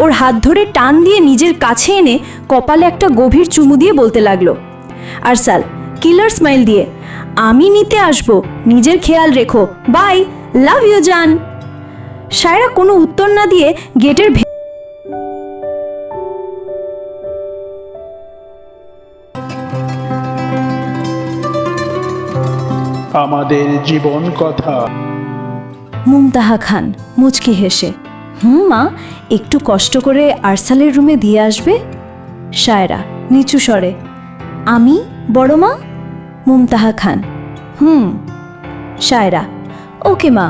ওর হাত ধরে টান দিয়ে নিজের কাছে এনে কপালে একটা গভীর চুমু দিয়ে বলতে লাগল আর আরসাল কিলার স্মাইল দিয়ে আমি নিতে আসব নিজের খেয়াল রেখো বাই লাভ ইউ জান। সায়রা কোনো উত্তর না দিয়ে গেটের আমাদের জীবন কথা। মুমতাহা খান মুচকি হেসে হুম, মা, একটু কষ্ট করে আরসালের রুমে দিয়ে আসবে? সায়রা নিচু স্বরে, আমি, বড় মা? মুমতাহা খান, হুম। সায়রা ওকে মা।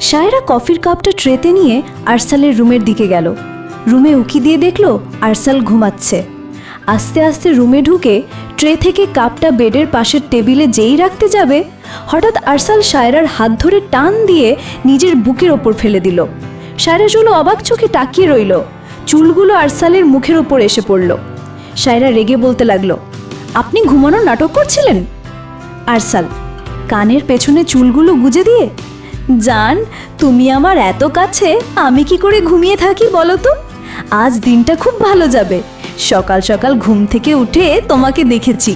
সায়রা কফির কাপটা ট্রেতে নিয়ে আরসালের রুমের দিকে গেল। রুমে উকি দিয়ে দেখল আরসাল ঘুমাচ্ছে। আস্তে আস্তে রুমে ঢুকে ট্রে থেকে কাপটা বেডের পাশের টেবিলে যেই রাখতে যাবে, হঠাৎ আরসাল সায়রার হাত ধরে টান দিয়ে নিজের বুকের ওপর ফেলে দিল। সায়রা অবাক চোখে তাকিয়ে রইল। চুলগুলো আরসালের মুখের ওপর এসে পড়ল। সায়রা রেগে বলতে লাগল, আপনি ঘুমানোর নাটক করছিলেন? আরসাল, কানের পেছনে চুলগুলো গুজে দিয়ে? জান, তুমি আমার এত কাছে, আমি কি করে ঘুমিয়ে থাকি বলো তো? আজ দিনটা খুব ভালো যাবে। সকাল সকাল ঘুম থেকে উঠে তোমাকে দেখেছি।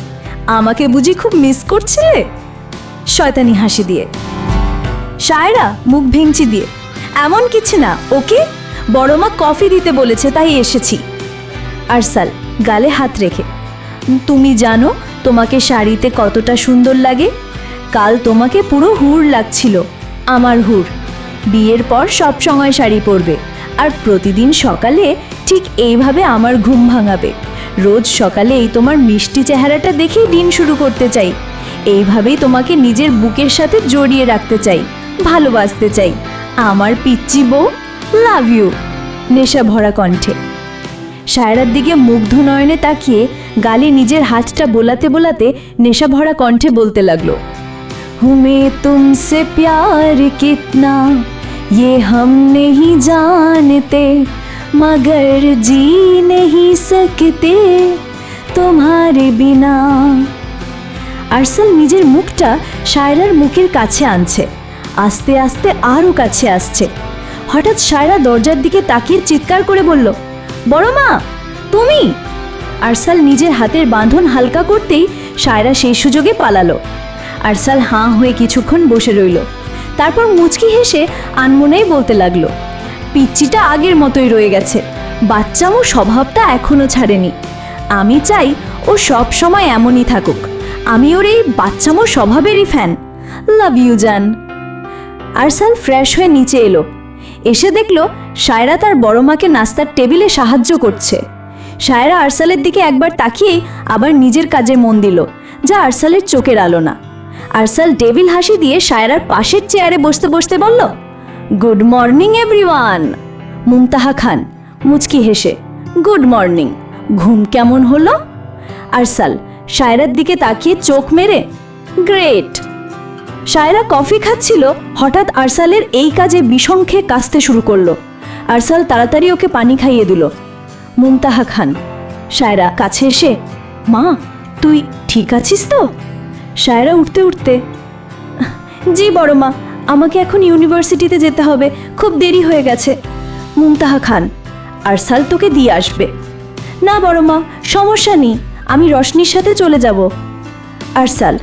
আমাকে বুঝি খুব মিস করছিলে? শয়তানি হাসি দিয়ে। সায়রা মুখ ভেঙচি দিয়ে এমন কিছু না, ওকে? বড় মা কফি দিতে বলেছে, তাই এসেছি। আরসাল, গালে হাত রেখে, তুমি জানো তোমাকে শাড়িতে কতটা সুন্দর লাগে? কাল তোমাকে পুরো হুর লাগছিল, আমার হুর। বিয়ের পর সব সময় শাড়ি পরবে, আর প্রতিদিন সকালে ঠিক এইভাবে আমার ঘুম ভাঙাবে। রোজ সকালে এই তোমার মিষ্টি চেহারাটা দেখেই দিন শুরু করতে চাই। এইভাবেই তোমাকে নিজের বুকের সাথে জড়িয়ে রাখতে চাই, ভালোবাসতে চাই। আমার পিচ্চি বউ লাভ ইউ নেশা ভরা কণ্ঠে সায়রার দিকে মুগ্ধ নয়নে তাকিয়ে গালে নিজের হাতটা বোলাতে বোলাতে নেশা ভরা কণ্ঠে বলতে লাগলো হুমে তুমসে প্যার কিতনা ये हम नहीं जानते मगर जी नहीं सकते तुम्हारे बिना আরসাল নিজের মুখটা সায়রার মুখের কাছে আনছে আস্তে আস্তে আরও কাছে আসছে। হঠাৎ সায়রা দরজার দিকে তাকিয়ে চিৎকার করে বলল, বড় মা, তুমি? আরসাল নিজের হাতের বাঁধন হালকা করতেই সায়রা সেই সুযোগে পালালো। আরসাল হাঁ হয়ে কিছুক্ষণ বসে রইল। তারপর মুচকি হেসে আনমনেই বলতে লাগল, পিচ্চিটা আগের মতোই রয়ে গেছে। বাচ্চামো স্বভাবটা এখনও ছাড়েনি। আমি চাই ও সব সময় এমনই থাকুক। আমি ওর এই বাচ্চামো স্বভাবেরই ফ্যান লাভ ইউ জান। আরসাল ফ্রেশ হয়ে নিচে এলো। এসে দেখল সায়রা তার বড় মাকে নাস্তার টেবিলে সাহায্য করছে। সায়রা আরসালের দিকে একবার তাকিয়েই আবার নিজের কাজে মন দিল, যা আরসালের চোখের আলো না। আরসাল ডেভিল হাসি দিয়ে সায়রার পাশের চেয়ারে বসতে বসতে বলল, good morning, everyone. Mumtaha Khan মুচকি হেসে, গুড মর্নিং, ঘুম কেমন হলো? আরসাল সায়রার দিকে তাকিয়ে চোখ মেরে, গ্রেট। সায়রা কফি খাচ্ছিল, হঠাৎ আরসালের এই কাজে বিষংখে কাশতে শুরু করল। আরসাল তাড়াতাড়ি ওকে পানি খাইয়ে দিল। মুমতাহা খান সায়রা কাছে এসে, মা, তুই ঠিক আছিস তো? সায়রা উঠতে উঠতে, জি বড় মা, আমাকে এখন ইউনিভার্সিটিতে যেতে হবে, খুব দেরি হয়ে গেছে। মুমতাহা খান, আরসাল তোকে দিয়ে আসবে। না বড় মা, সমস্যা নেই, আমি রশনির সাথে চলে যাব। আরসাল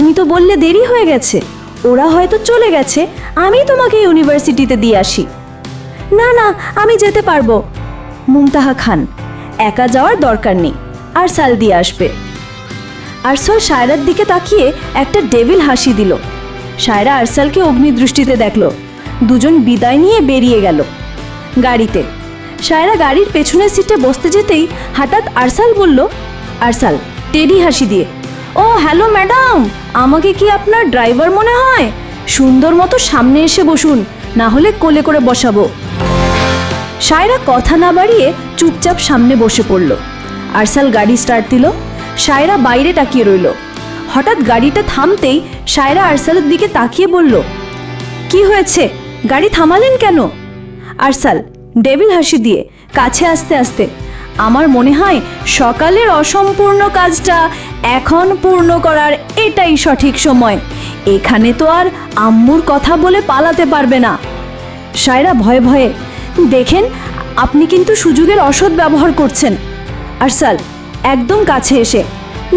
তুমি তো বললে দেরি হয়ে গেছে। ওরা হয়তো চলে গেছে। আমি তোমাকে ইউনিভার্সিটিতে দিয়ে আসি। না না, আমি যেতে পারব। মুমতাহা খান, একা যাওয়ার দরকার নেই। আর সাল দিয়ে আসবে। আরসাল সায়রার দিকে তাকিয়ে একটা ডেভিল হাসি দিল। সায়রা আরসালকে অগ্নিদৃষ্টিতে দেখল। দুজন বিদায় নিয়ে বেরিয়ে গেল। গাড়িতে। সায়রা গাড়ির পেছনের সিটে বসতে যেতেই হঠাৎ আরসাল বলল, আরসাল, টেডি হাসি দিয়ে। ও, হ্যালো ম্যাডাম। আমাকে কি আপনার ড্রাইভার মনে হয়? সুন্দর মতো সামনে এসে বসুন, না হলে কোলে করে বসাবো। সায়রা কথা না বাড়িয়ে চুপচাপ সামনে বসে পড়ল। আরসাল গাড়ি স্টার্ট দিল। সায়রা বাইরে তাকিয়ে রইল। হঠাৎ গাড়িটা থামতেই সায়রা আরসালের দিকে তাকিয়ে বলল, কি হয়েছে? গাড়ি থামালেন কেন? আরসাল ডেভিল হাসি দিয়ে কাছে আসতে আসতে আমার মনে হয় সকালের অসম্পূর্ণ কাজটা এখন পূর্ণ করার এটাই সঠিক সময়। এখানে তো আর আম্মুর কথা বলে পালাতে পারবে না। সায়রা ভয়ে ভয়ে, দেখেন, আপনি কিন্তু সুযোগের অসৎ ব্যবহার করছেন। আরসাল, একদম কাছে এসে।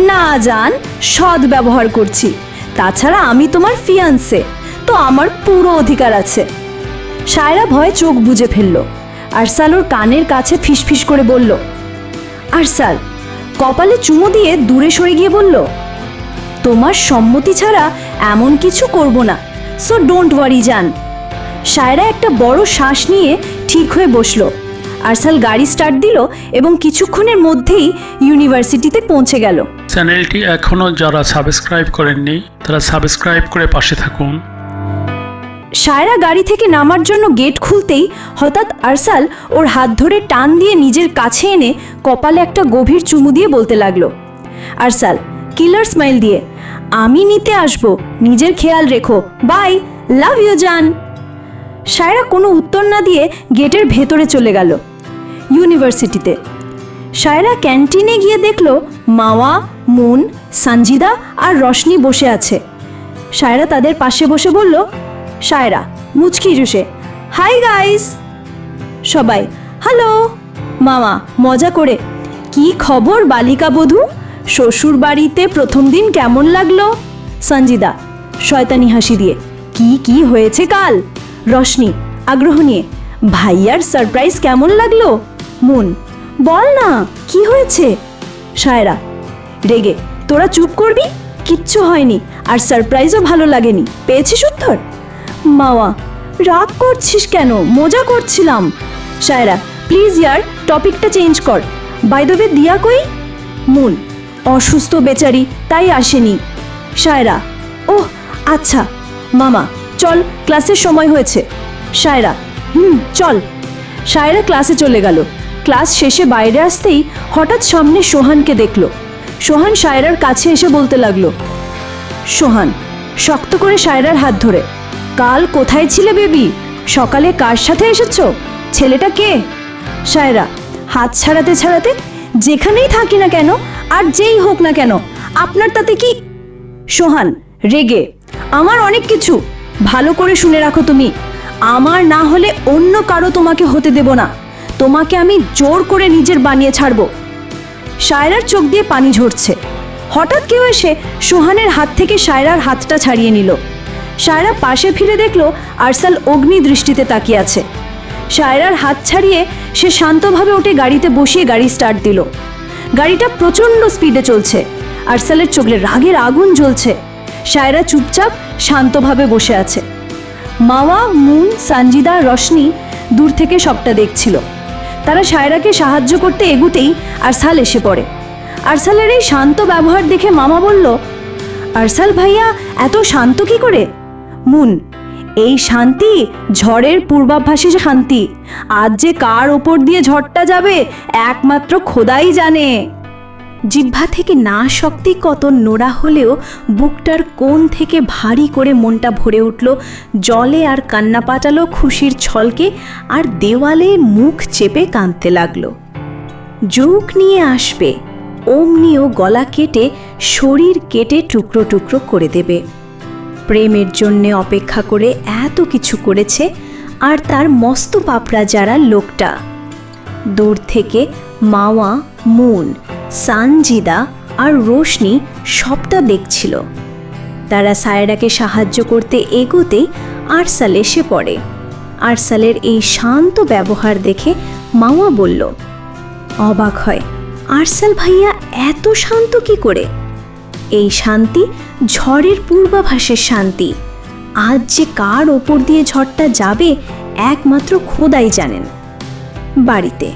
না যান সৎ ব্যবহার করছি। তাছাড়া আমি তোমার ফিয়ান্সে, তো আমার পুরো অধিকার আছে। সায়রা ভয়ে চোখ বুজে ফেলল। আরসাল ওর কানের কাছে ফিসফিস করে বলল, আরসাল, কপালে চুমো দিয়ে দূরে সরে গিয়ে বলল, তোমার সম্মতি ছাড়া এমন কিছু করব না সো ডোন্ট ওয়ারি যান সায়রা একটা বড় শ্বাস নিয়ে ঠিক হয়ে বসল। আরসাল গাড়ি স্টার্ট দিল এবং কিছুক্ষণের মধ্যেই ইউনিভার্সিটিতে পৌঁছে গেল। চ্যানেলটি এখনও যারা সাবস্ক্রাইব করেননি, তারা সাবস্ক্রাইব করে পাশে থাকুন। সায়রা গাড়ি থেকে নামার জন্য গেট খুলতেই হঠাৎ আরসাল ওর হাত ধরে টান দিয়ে নিজের কাছে এনে কপালে একটা গভীর চুমু দিয়ে বলতে লাগল, আরসাল, কিলার স্মাইল দিয়ে, আমি নিতে আসব। নিজের খেয়াল রেখো। বাই, লাভ ইউ, জান। সায়রা কোনো উত্তর না দিয়ে গেটের ভেতরে চলে গেল ইউনিভার্সিটিতে। সায়রা ক্যান্টিনে গিয়ে দেখল মাওয়া, মুন, সানজিদা আর রশনি বসে আছে। সায়রা তাদের পাশে বসে বলল সায়রা মুচকি জুসে। Hi guys. সবাই, হ্যালো, মামা, মজা করে। কি খবর বালিকা বধূ? শ্বশুর বাড়িতে প্রথম দিন কেমন লাগল? সঞ্জিদা, শয়তানি হাসি দিয়ে। কি কি হয়েছে কাল? রশনি আগ্রহ নিয়ে। ভাইয়ার সারপ্রাইজ কেমন লাগল? মুন, বল না, কি হয়েছে? সায়রা রেগে, তোরা চুপ করবি? কিচ্ছু হয়নি, আর সারপ্রাইজও ভালো লাগেনি। পেয়েছিস উত্তর? মাওয়া, রাগ করছিস কেন? মজা করছিলাম। সায়রা প্লিজ ইয়ার, টপিকটা চেঞ্জ কর। বাই দ্য কই? মুন, অসুস্থ বেচারি, তাই আসেনি। সায়রা ওহ আচ্ছা। মামা, চল, ক্লাসের সময় হয়েছে। সায়রা হুম, চল। সায়রা ক্লাসে চলে গেল। ক্লাস শেষে বাইরে আসতেই হঠাৎ সামনে সোহানকে দেখল। সোহান সায়রার কাছে এসে বলতে লাগল, সোহান, শক্ত করে সায়রার হাত ধরে। কাল কোথায় ছিলে বেবি? সকালে কার সাথে এসেছ? ছেলেটা কে? সায়রা, হাত ছাড়াতে ছাড়াতে যেখানেই থাকি না কেন, আর যেই হোক না কেন, আপনার তাতে কি? সোহান, রেগে, আমার অনেক কিছু। ভালো করে শুনে রাখো তুমি। আমার না হলে অন্য কারও তোমাকে হতে দেব না। তোমাকে আমি জোর করে নিজের বানিয়ে ছাড়বো। সায়রার চোখ দিয়ে পানি ঝরছে। হঠাৎ কেউ এসে সোহানের হাত থেকে সায়রার হাতটা ছাড়িয়ে নিল। সায়রা পাশে ফিরে দেখল আরসাল অগ্নি দৃষ্টিতে তাকিয়ে আছে। সায়রার হাত ছাড়িয়ে সে শান্তভাবে উঠে গাড়িতে বসিয়ে গাড়ি স্টার্ট দিল। গাড়িটা প্রচণ্ড স্পিডে চলছে। আরসালের চোখে রাগের আগুন জ্বলছে। সায়রা চুপচাপ শান্তভাবে বসে আছে। মাওয়া, মুন, সানজিদা, রশনি দূর থেকে সবটা দেখছিল। তারা সায়রাকে সাহায্য করতে এগুতেই আরসাল এসে পড়ে। আরসালের এই শান্ত ব্যবহার দেখে মামা বলল, আরসাল ভাইয়া, এত শান্ত কি করে? মুন। এই শান্তি ঝড়ের পূর্বাভাসী শান্তি। আজ যে কার ওপর দিয়ে ঝড়টা যাবে, একমাত্র খোদাই জানে। জিহ্বা থেকে না শক্তি কত নোড়া হলেও বুকটার কোণ থেকে ভারী করে মনটা ভরে উঠল। জলে আর কান্না পাটালো খুশির ছলকে, আর দেওয়ালে মুখ চেপে কাঁদতে লাগল। যোগ নিয়ে আসবে, অমনিও গলা কেটে শরীর কেটে টুকরো টুকরো করে দেবে। প্রেমের জন্যে অপেক্ষা করে এত কিছু করেছে আর তার মস্ত পাপড়া যারা লোকটা। দূর থেকে মাওয়া, মুন, সানজিদা আর রোশনি সবটা দেখছিল। তারা সায়রাকে সাহায্য করতে এগোতেই আরসাল এসে পড়ে। আরসালের এই শান্ত ব্যবহার দেখে মাওয়া বলল, অবাক হয়, আরসাল ভাইয়া এত শান্ত কি করে? এই শান্তি ঝড়ের পূর্বাভাসের শান্তি। আজ যে কার ওপর দিয়ে ঝড়টা যাবে, একমাত্র খোদাই জানেন। বাড়িতে।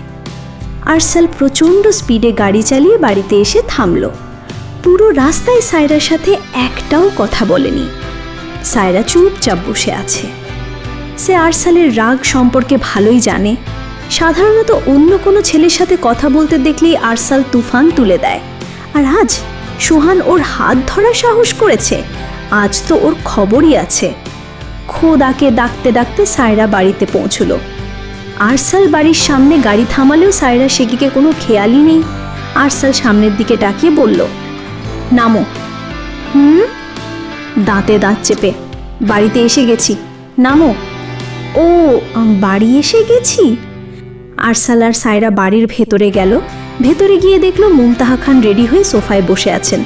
আরসাল প্রচণ্ড স্পিডে গাড়ি চালিয়ে বাড়িতে এসে থামল। পুরো রাস্তায় সায়রার সাথে একটাও কথা বলেনি। সায়রা চুপচাপ বসে আছে। সে আরসালের রাগ সম্পর্কে ভালোই জানে। সাধারণত অন্য কোনো ছেলের সাথে কথা বলতে দেখলেই আরসাল তুফান তুলে দেয়। আর আজ সোহান ওর হাত ধরার সাহস করেছে। আজ তো ওর খবরই আছে। খোদাকে ডাকতে ডাকতে সায়রা বাড়িতে পৌঁছল। আরসাল বাড়ির সামনে গাড়ি থামালেও সায়রা সেদিকে কোনো খেয়ালই নেই। আরসাল সামনের দিকে ডাকিয়ে বলল, নামো। হুম? দাঁতে দাঁত চেপে। বাড়িতে এসে গেছি। নামো। ও, বাড়ি এসে গেছি? আরসাল আর সায়রা বাড়ির ভেতরে গেল। ভেতরে গিয়ে দেখল মুমতাহা খান রেডি হয়ে সোফায় বসে আছেন।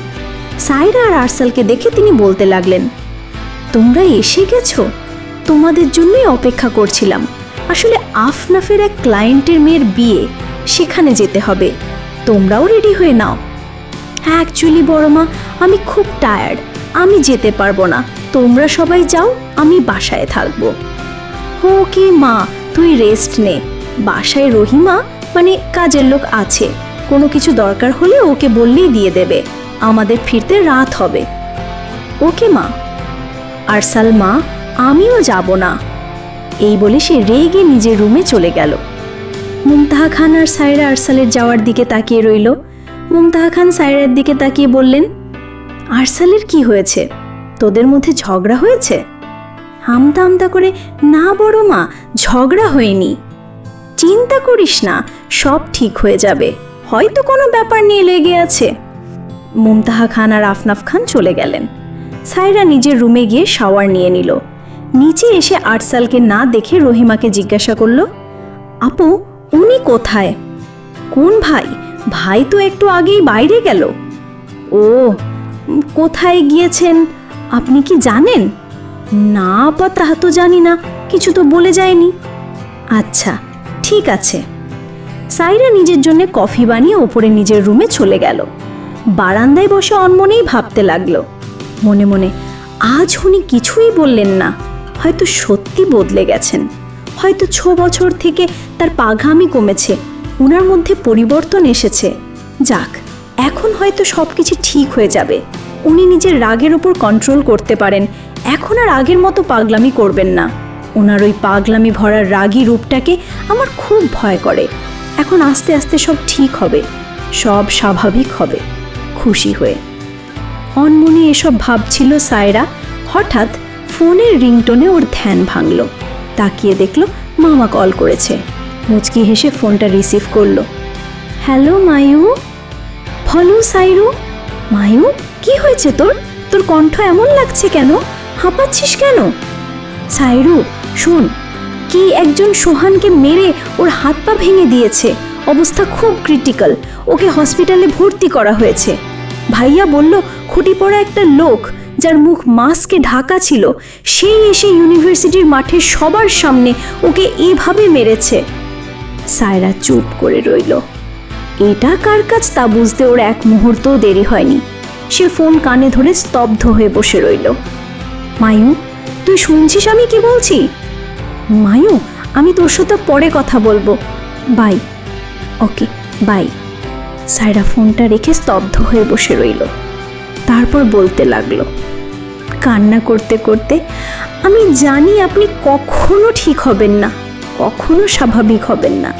সায়রা আর আরসালকে দেখে তিনি বলতে লাগলেন, তোমরা এসে গেছো? তোমাদের জন্যই অপেক্ষা করছিলাম। আসলে আফনাফের এক ক্লায়েন্টের মেয়ের বিয়ে, সেখানে যেতে হবে। তোমরাও রেডি হয়ে নাও। হ্যাঁ অ্যাকচুয়ালি বড় মা আমি খুব টায়ার্ড। আমি যেতে পারব না। তোমরা সবাই যাও, আমি বাসায় থাকব। ওকে মা, তুই রেস্ট নে। বাসায় রহিমা মানে কাজের লোক আছে। কোনো কিছু দরকার হলে ওকে বললেই দিয়ে দেবে। আমাদের ফিরতে রাত হবে। ওকে মা। আরসাল মা, আমিও যাব না। এই বলে সে রেগে নিজের রুমে চলে গেল। মুমতাহা খান আর সায়রা আরসালের যাওয়ার দিকে তাকিয়ে রইল। মুমতাহা খান সায়রার দিকে তাকিয়ে বললেন, আরসালের কি হয়েছে? তোদের মধ্যে ঝগড়া হয়েছে? হামতা হামতা করে, না বড় মা, ঝগড়া হয়নি। চিন্তা করিস না সব ঠিক হয়ে যাবে। হয়তো কোনো ব্যাপার নিয়ে লেগে আছে। মুমতাহা খান আর আফনাফ খান চলে গেলেন। সায়রা নিজের রুমে গিয়ে শাওয়ার নিয়ে নিল। নিচে এসে আরসালকে না দেখে রহিমাকে জিজ্ঞাসা করল, আপু, উনি কোথায়? কোন ভাই? ভাই তো একটু আগেই বাইরে গেল। ও, কোথায় গিয়েছেন? আপনি কি জানেন? না বা তাহা তো জানি না। কিছু তো বলে যায়নি। আচ্ছা ঠিক আছে। সাইরা নিজের জন্য কফি বানিয়ে ওপরে নিজের রুমে চলে গেল। বারান্দায় বসে অনমনেই ভাবতে লাগল। মনে মনে, আজ উনি কিছুই বললেন না। হয়তো সত্যি বদলে গেছেন। হয়তো ছ বছর থেকে তার পাঘামি কমেছে। উনার মধ্যে পরিবর্তন এসেছে। যাক, এখন হয়তো সব কিছু ঠিক হয়ে যাবে। উনি নিজের রাগের ওপর কন্ট্রোল করতে পারেন। এখন আর আগের মতো পাগলামি করবেন না। ওনার ওই পাগলামি ভরার রাগী রূপটাকে আমার খুব ভয় করে। এখন আস্তে আস্তে সব ঠিক হবে, সব স্বাভাবিক হবে, খুশি হয়ে। অনমনি এসব ভাবছিল সায়রা, হঠাৎ ফোনের রিংটোনে ওর ধ্যান ভাঙল, তাকিয়ে দেখল মামা কল করেছে। মুচকি হেসে ফোনটা রিসিভ করল। হ্যালো, মায়ু? হ্যালো সাইরু মায়ু, কি হয়েছে তোর? তোর কণ্ঠ এমন লাগছে কেন? হাঁপাচ্ছিস কেন? সাইরু শোন কি একজন সোহানকে মেরে ওর হাত পা ভেঙে দিয়েছে? অবস্থা খুব ক্রিটিক্যাল ওকে হসপিটালে ভর্তি করা হয়েছে। ভাইয়া বলল, খুঁটি পড়া একটা লোক যার মুখ মাস্কে ঢাকা ছিল, সেই এসে ইউনিভার্সিটির মাঠে সবার সামনে ওকে এভাবে মেরেছে। সায়রা চুপ করে রইল। এটা কার কাজ তা বুঝতে ওর এক মুহূর্তও দেরি হয়নি। সে ফোন কানে ধরে স্তব্ধ হয়ে বসে রইল। মায়ু, তুই শুনছিস আমি কি বলছি? মায়ু, আমি তোর সাথে পরে কথা বলব। বাই। Okay, by. সায়রা ফোনটা রেখে স্তব্ধ হয়ে বসে রইল। তারপর বলতে লাগল, কান্না করতে করতে, আমি জানি আপনি কখনো ঠিক হবেন না, কখনো স্বাভাবিক হবেন না।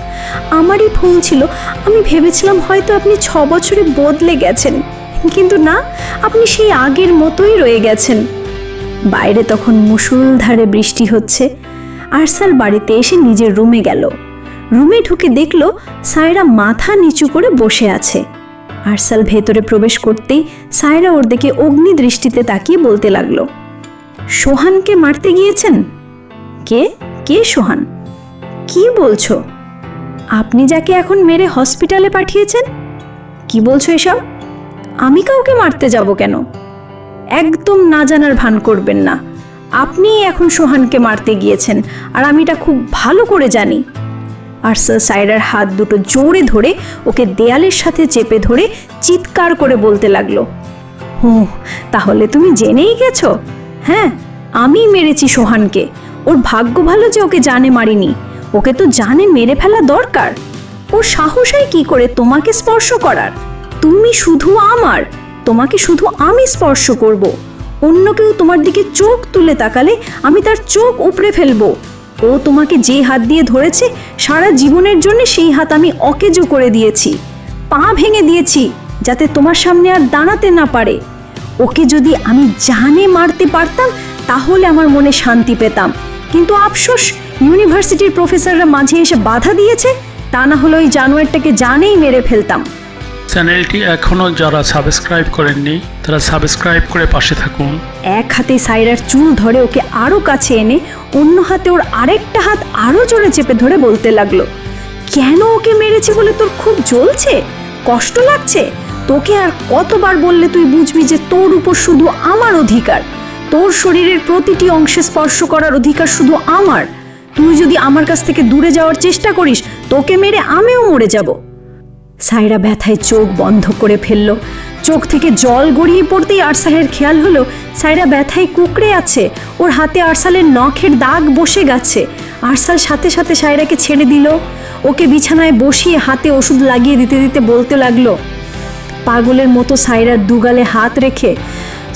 আমারই ভুল ছিল, আমি ভেবেছিলাম হয়তো আপনি ছ বছরে বদলে গেছেন, কিন্তু না, আপনি সেই আগের মতোই রয়ে গেছেন। বাইরে তখন মুষলধারে বৃষ্টি হচ্ছে আরসাল বাড়িতে এসে নিজের রুমে গেল। রুমে ঢুকে দেখল সায়রা মাথা নিচু করে বসে আছে। আরসাল ভেতরে প্রবেশ করতেই সায়রা ওর দিকে অগ্নি দৃষ্টিতে তাকিয়ে বলতে লাগল, সোহানকে মারতে গিয়েছেন? কে? কে সোহান? কি বলছো? আপনি যাকে এখন মেরে হসপিটালে পাঠিয়েছেন? কি বলছো এসব? আমি কাউকে মারতে যাব কেন? একদম না জানার ভান করবেন না। আপনি এখন সোহানকে মারতে গিয়েছেন, আর আমি এটা খুব ভালো করে জানি। আরসাল সাইরার হাত দুটো জোরে ধরে ওকে দেয়ালের সাথে চেপে ধরে চিৎকার করে বলতে লাগল ও তাহলে তুমি জেনেই গেছো? হ্যাঁ আমি মেরেছি সোহানকে। ওর ভাগ্য ভালো যে ওকে জানে মারিনি। ওকে তো জানে মেরে ফেলা দরকার। ওর সাহস কি করে তোমাকে স্পর্শ করার? তুমি শুধু আমার, তোমাকে শুধু আমি স্পর্শ করব। অন্য কেউ তোমার দিকে চোখ তুলে তাকালে আমি তার চোখ উপড়ে ফেলব। ও তোমাকে যে হাত দিয়ে ধরেছে, সারা জীবনের জন্য সেই হাত আমি অকেজো করে দিয়েছি। পা ভেঙে দিয়েছি, যাতে তোমার সামনে আর দাঁড়াতে না পারে। ওকে যদি আমি জানে মারতে পারতাম, তাহলে আমার মনে শান্তি পেতাম। কিন্তু আফসোস, ইউনিভার্সিটির প্রফেসররা মাঝে এসে বাধা দিয়েছে, তা না হলে ওই জানোয়ারটাকে জানেই মেরে ফেলতাম। চ্যানেলটি এখনও যারা সাবস্ক্রাইব করেননি, তারা সাবস্ক্রাইব করে পাশে থাকুন। এক হাতে সাইরার চুল ধরে ওকে আরও কাছে এনে অন্য হাতে ওর আরেকটা হাত আরও জোরে চেপে ধরে বলতে লাগল, কেন ওকে মেরেছে বলে তোর খুব জ্বলছে? কষ্ট লাগছে? তোকে আর কতবার বললে তুই বুঝবি যে তোর উপর শুধু আমার অধিকার? তোর শরীরের প্রতিটি অংশে স্পর্শ করার অধিকার শুধু আমার। তুই যদি আমার কাছ থেকে দূরে যাওয়ার চেষ্টা করিস, তোকে মেরে আমিও মরে যাব। সাইরা ব্যথায় চোখ বন্ধ করে ফেলল। চোখ থেকে জল গড়িয়ে পড়তেই আরসালের খেয়াল হলো, সাইরা ব্যথায় কুকড়ে আছে, ওর হাতে আরসালের নখের দাগ বসে গেছে। আরসাল সাথে সাথে সাইরাকে ছেড়ে দিল। ওকে বিছানায় বসিয়ে হাতে ওষুধ লাগিয়ে দিতে দিতে বলতে লাগল, পাগলের মতো সাইরার দুগালে হাত রেখে,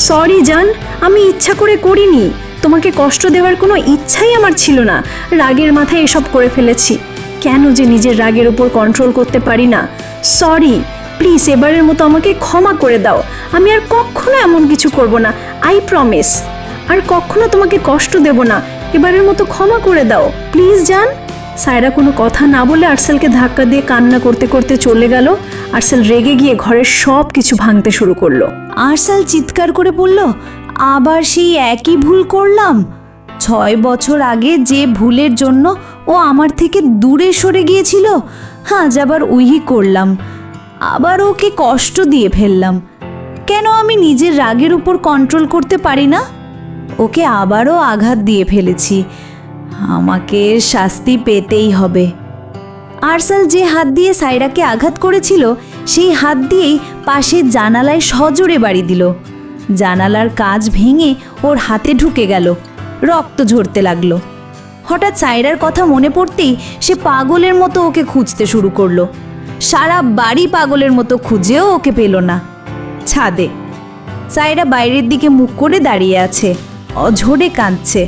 সরি জান, আমি ইচ্ছা করে করিনি। তোমাকে কষ্ট দেওয়ার কোনো ইচ্ছাই আমার ছিল না। রাগের মাথায় এসব করে ফেলেছি। কেন যে নিজের রাগের উপর কন্ট্রোল করতে পারি না? সরি প্লিজ এবারের মতো আমাকে ক্ষমা করে দাও। আমি আর কখনো এমন কিছু করব না আই প্রমিস আর কখনো তোমাকে কষ্ট দেব না, এবারের মতো ক্ষমা করে দাও। প্লিজ জান? সায়রা কোনো কথা না বলে আরসেলকে ধাক্কা দিয়ে কান্না করতে করতে চলে গেল। আর্সেল রেগে গিয়ে ঘরের সব কিছু ভাঙতে শুরু করল। আরসাল চিৎকার করে বলল, আবার সেই একই ভুল করলাম? ছয় বছর আগে যে ভুলের জন্য ও আমার থেকে দূরে সরে গিয়েছিল আজ আবার উহি করলাম। আবার ওকে কষ্ট দিয়ে ফেললাম। কেন আমি নিজের রাগের উপর কন্ট্রোল করতে পারি না? ওকে আবারও আঘাত দিয়ে ফেলেছি। আমাকে শাস্তি পেতেই হবে। আরসাল যে হাত দিয়ে সাইরাকে আঘাত করেছিল, সেই হাত দিয়েই পাশের জানালায় সজোরে বাড়ি দিল। জানালার কাজ ভেঙে ওর হাতে ঢুকে গেল। রক্ত ঝরতে লাগল। হঠাৎ সাইরার কথা মনে পড়তেই সে পাগলের মতো ওকে খুঁজতে শুরু করল। সারা বাড়ি পাগলের মতো খুঁজেও ওকে পেল না। ছাদে। সাইরা বাইরের দিকে মুখ করে দাঁড়িয়ে আছে। অঝরে কাঁদছে।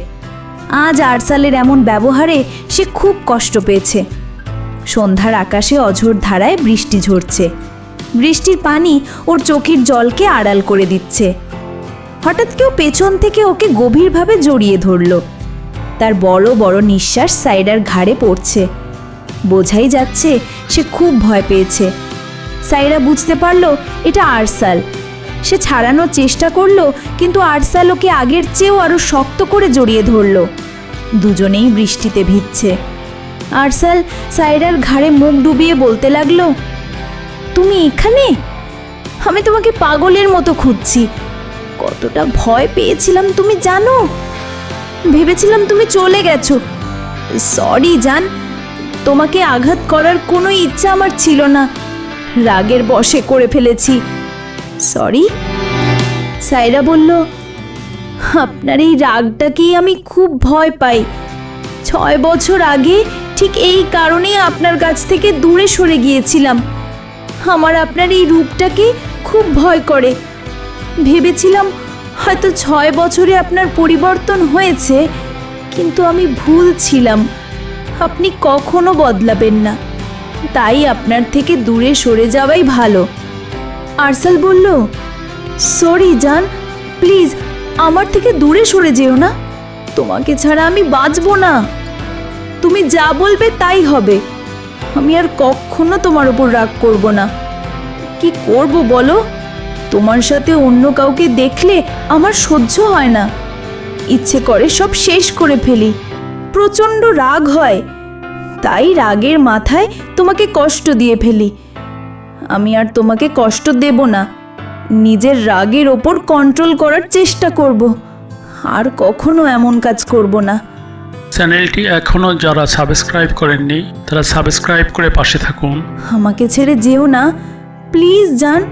আজ আরসালের এমন ব্যবহারে সে খুব কষ্ট পেয়েছে। সন্ধ্যার আকাশে অঝোর ধারায় বৃষ্টি ঝরছে। বৃষ্টির পানি ওর চোখের জলকে আড়াল করে দিচ্ছে। হঠাৎ কেউ পেছন থেকে ওকে গভীরভাবে জড়িয়ে ধরল। তার বড় বড় নিঃশ্বাস সাইডার ঘাড়ে পড়ছে। বোঝাই যাচ্ছে সে খুব ভয় পেয়েছে। সাইরা বুঝতে পারল, এটা আরসাল। সে ছাড়ানোর চেষ্টা করল, কিন্তু আরসাল ওকে আগের চেয়েও আরও শক্ত করে জড়িয়ে ধরলো। দুজনেই বৃষ্টিতে ভিজছে। আরসাল সাইরার ঘাড়ে মুখ ডুবিয়ে বলতে লাগল, তুমি এখানে? আমি তোমাকে পাগলের মতো খুঁজছি। কতটা ভয় পেয়েছিলাম, তুমি জানো? ভেবেছিলাম তুমি চলে গেছো। সরি জান। তোমাকে আঘাত করার কোনো ইচ্ছা আমার ছিল না। রাগের বশে করে ফেলেছি। সরি সাইরা বলল, আপনার এই রাগটাকেই আমি খুব ভয় পাই। ছয় বছর আগে ঠিক এই কারণেই আপনার কাছ থেকে দূরে সরে গিয়েছিলাম। আমার আপনার এই রূপটাকে খুব ভয় করে। ভেবেছিলাম হয়তো ছয় বছরে আপনার পরিবর্তন হয়েছে, কিন্তু আমি ভুল ছিলাম। আপনি কখনো বদলাবেন না। তাই আপনার থেকে দূরে সরে যাওয়াই ভালো। আরসাল বলল, সরি, জান, প্লিজ, আমার থেকে দূরে সরে যেও না। তোমাকে ছাড়া আমি বাঁচবো না। তুমি যা বলবে তাই হবে। আমি আর কখনো তোমার উপর রাগ করব না। কি করব বলো? তোমার সাথে অন্য কাউকে দেখলে আমার সহ্য হয় না। ইচ্ছে করে সব শেষ করে ফেলি। প্রচণ্ড রাগ হয়। তাই রাগের মাথায় তোমাকে কষ্ট দিয়ে ফেলি। আমি আর তোমাকে কষ্ট দেব না। নিজের রাগের ওপর কন্ট্রোল করার চেষ্টা করব। আর কখনো এমন কাজ করব না। চ্যানেলটি এখনও যারা সাবস্ক্রাইব করেননি তারা সাবস্ক্রাইব করে পাশে থাকুন। আমাকে ছেড়ে যেও না। প্লিজ জান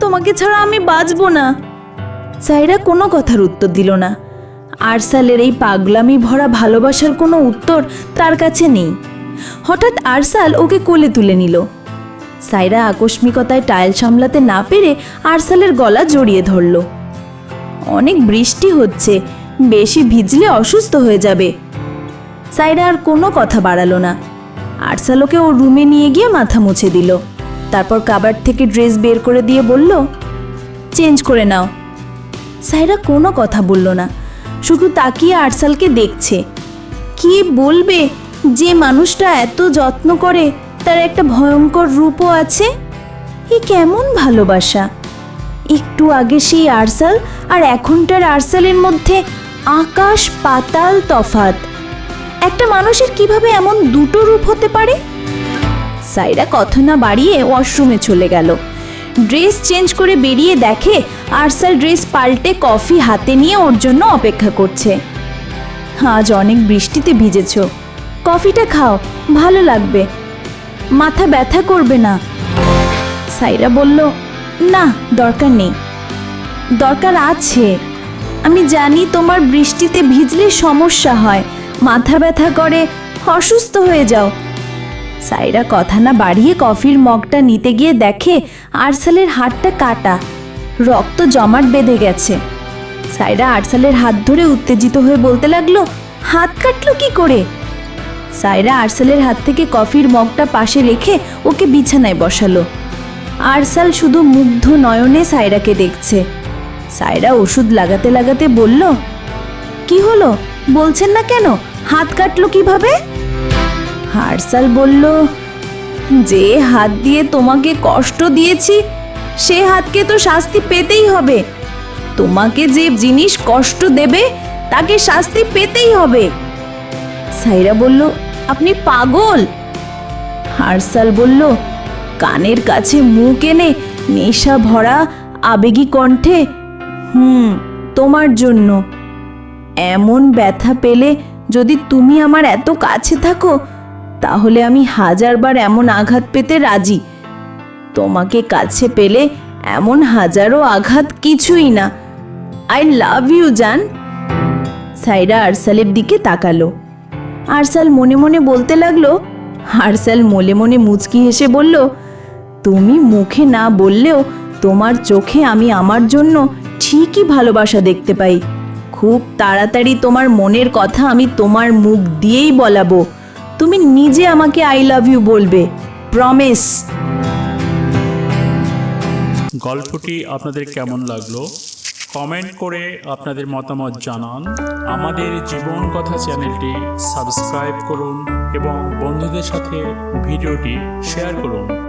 তোমাকে ছাড়া আমি বাঁচবো না। সাইরা কোনো কথার উত্তর দিল না। আরসালের এই পাগলামি ভরা ভালোবাসার কোনো উত্তর তার কাছে নেই। হঠাৎ আরসাল ওকে কোলে তুলে নিল। সাইরা আকস্মিকতায় টাইল সামলাতে না পেরে আরসালের গলা জড়িয়ে ধরল। অনেক বৃষ্টি হচ্ছে, বেশি ভিজলে অসুস্থ হয়ে যাবে। সাইরা আর কোনো কথা বাড়ালো না। আরসালোকে ওর রুমে নিয়ে গিয়ে মাথা মুছে দিল। তারপর কাবার থেকে ড্রেস বের করে দিয়ে বলল, চেঞ্জ করে নাও। সাইরা কোনো কথা বলল না, শুধু তাকিয়ে আরসালকে দেখছে। কি বলবে? যে মানুষটা এত যত্ন করে, তার একটা ভয়ঙ্কর রূপও আছে? এ কেমন ভালোবাসা? একটু আগে সেই আরসাল আর এখনটার আরসালের মধ্যে আকাশ পাতাল তফাত একটা মানুষের কীভাবে এমন দুটো রূপ হতে পারে? সাইরা কথা না বাড়িয়ে ওয়াশরুমে চলে গেল। ড্রেস চেঞ্জ করে বেরিয়ে দেখে আরসাল ড্রেস পাল্টে কফি হাতে নিয়ে ওর জন্য অপেক্ষা করছে। আজ অনেক বৃষ্টিতে ভিজেছ। কফিটা খাও, ভালো লাগবে। মাথা ব্যথা করবে না। সাইরা বলল, না, দরকার নেই। দরকার আছে। আমি জানি তোমার বৃষ্টিতে ভিজলে সমস্যা হয়। মাথা ব্যথা করে, অসুস্থ হয়ে যাও। সাইরা কথা না বাড়িয়ে কফির মগটা নিতে গিয়ে দেখে আরসালের হাতটা কাটা, রক্ত জমাট বেঁধে গেছে। সাইরা আরসালের হাত ধরে উত্তেজিত হয়ে বলতে লাগল, হাত কাটলো কি করে? সাইরা আরসালের হাত থেকে কফির মগটা পাশে রেখে ওকে বিছানায় বসালো। আরসাল শুধু মুগ্ধ নয়নে সাইরাকে দেখছে। সাইরা ওষুধ লাগাতে লাগাতে বলল, কি হলো? বলছেন না কেন? হাত কাটলো কীভাবে? হারসাল বলল, যে হাত দিয়ে তোমাকে কষ্ট দিয়েছি, সে হাতকে তো শাস্তি পেতেই হবে। তোমাকে যে জিনিস কষ্ট দেবে, তাকে শাস্তি পেতেই হবে। সাইরা বলল, আপনি পাগল? হারসাল বলল, কানের কাছে মুখ এনে নেশা ভরা আবেগী কণ্ঠে, হুম, তোমার জন্য। এমন ব্যথা পেলে যদি তুমি আমার এত কাছে থাকো তাহলে আমি হাজারবার এমন আঘাত পেতে রাজি। তোমাকে কাছে পেলে এমন হাজারো আঘাত কিছুই না। আই লাভ ইউ জান। সাইরা আরসালের দিকে তাকালো। আরসাল মনে মনে বলতে লাগল, আরসাল মনে মনে মুচকি হেসে বলল, তুমি মুখে না বললেও তোমার চোখে আমি আমার জন্য ঠিকই ভালোবাসা দেখতে পাই। খুব তাড়াতাড়ি তোমার মনের কথা আমি তোমার মুখ দিয়েই বলাবো। তুমি নিজে আমাকে আই লাভ ইউ বলবে প্রমিস গল্পটি আপনাদের কেমন লাগল? কমেন্ট করে আপনাদের মতামত জানান। আমাদের জীবন কথা চ্যানেলটি সাবস্ক্রাইব করুন এবং বন্ধুদের সাথে ভিডিওটি শেয়ার করুন।